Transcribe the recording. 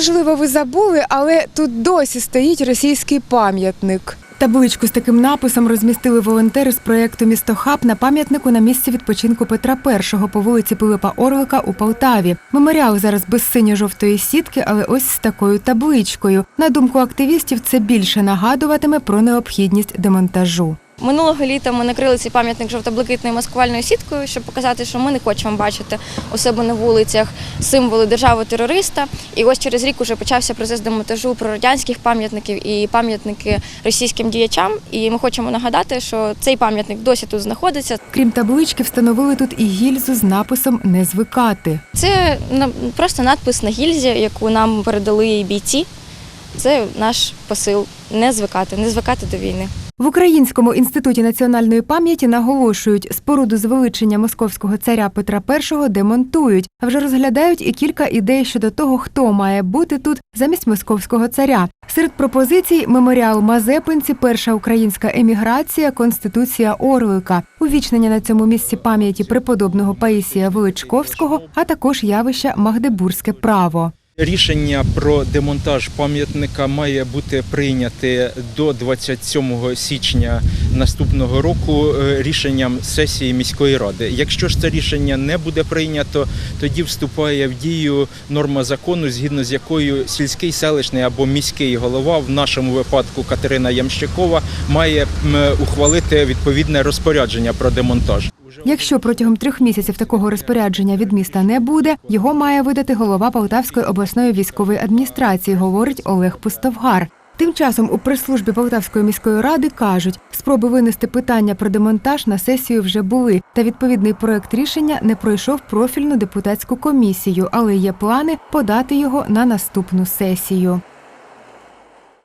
Можливо, ви забули, але тут досі стоїть російський пам'ятник. Табличку з таким написом розмістили волонтери з проєкту Місто Хаб на пам'ятнику на місці відпочинку Петра І по вулиці Пилипа Орлика у Полтаві. Меморіал зараз без синьо-жовтої сітки, але ось з такою табличкою. На думку активістів, це більше нагадуватиме про необхідність демонтажу. Минулого літа ми накрили цей пам'ятник жовто-блакитною маскувальною сіткою, щоб показати, що ми не хочемо бачити у себе на вулицях символи держави-терориста. І ось через рік уже почався процес демонтажу прорадянських пам'ятників і пам'ятники російським діячам. І ми хочемо нагадати, що цей пам'ятник досі тут знаходиться. Крім таблички, встановили тут і гільзу з написом Не звикати. Це просто надпис на гільзі, яку нам передали бійці. Це наш посил не звикати, не звикати до війни. В Українському інституті національної пам'яті наголошують, споруду звеличення московського царя Петра І демонтують, а вже розглядають і кілька ідей щодо того, хто має бути тут замість московського царя. Серед пропозицій меморіал Мазепинці, перша українська еміграція, конституція Орлика, увічнення на цьому місці пам'яті преподобного Паїсія Величковського, а також явища Магдебурзьке право. Рішення про демонтаж пам'ятника має бути прийняте до 27 січня наступного року е, рішенням сесії міської ради. Якщо ж це рішення не буде прийнято, тоді вступає в дію норма закону, згідно з якою сільський селищний або міський голова, в нашому випадку Катерина Ямщикова, має ухвалити відповідне розпорядження про демонтаж. Якщо протягом трьох місяців такого розпорядження від міста не буде, його має видати голова Полтавської обласної військової адміністрації, говорить Олег Пустовгар. Тим часом у прес-службі Полтавської міської ради кажуть, спроби винести питання про демонтаж на сесію вже були, та відповідний проект рішення не пройшов профільну депутатську комісію, але є плани подати його на наступну сесію.